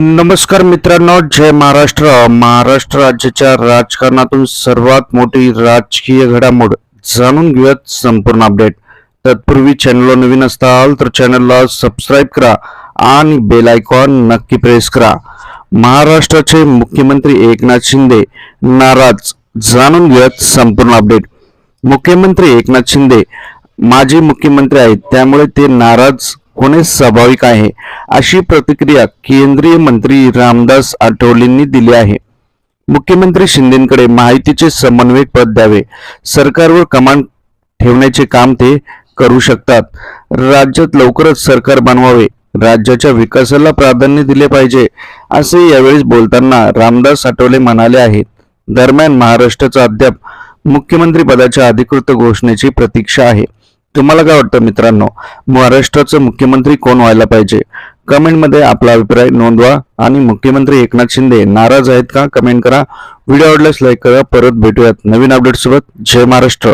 नमस्कार मित्रांनो जय महाराष्ट्र. महाराष्ट्र राज्याच्या राजकारणातून सर्वात मोठी राजकीय घडामोड जाणून घेऊयात संपूर्ण अपडेट तत्पूर्वी चॅनलला नवीन असताल तर चॅनलला सबस्क्राईब करा आणि बेल आयकॉन नक्की प्रेस करा. महाराष्ट्राचे मुख्यमंत्री एकनाथ शिंदे नाराज. जाणून घेऊयात संपूर्ण अपडेट मुख्यमंत्री एकनाथ शिंदे माजी मुख्यमंत्री आहेत त्यामुळे ते नाराज होणे स्वाभाविक आहे अशी प्रतिक्रिया केंद्रीय मंत्री रामदास आठवलेंनी दिली आहे. मुख्यमंत्री शिंदेकडे माहितीचे समन्वयक पद द्यावे सरकारवर कमांड ठेवण्याचे काम ते करू शकतात. राज्यात लवकरच सरकार बनवावे राज्याच्या विकासाला प्राधान्य दिले पाहिजे असे यावेळी बोलताना रामदास आठवले म्हणाले आहेत. दरम्यान महाराष्ट्राचा अद्याप मुख्यमंत्री पदाच्या अधिकृत घोषणेची प्रतीक्षा आहे. तुम्हाला काय वाटतं मित्रांनो? महाराष्ट्राचं मुख्यमंत्री कोण व्हायला पाहिजे? कमेंटमध्ये आपला अभिप्राय नोंदवा आणि मुख्यमंत्री एकनाथ शिंदे नाराज आहेत का? कमेंट करा. व्हिडिओ आवडल्यास लाईक करा. परत भेटूयात नवीन अपडेट सोबत. जय महाराष्ट्र.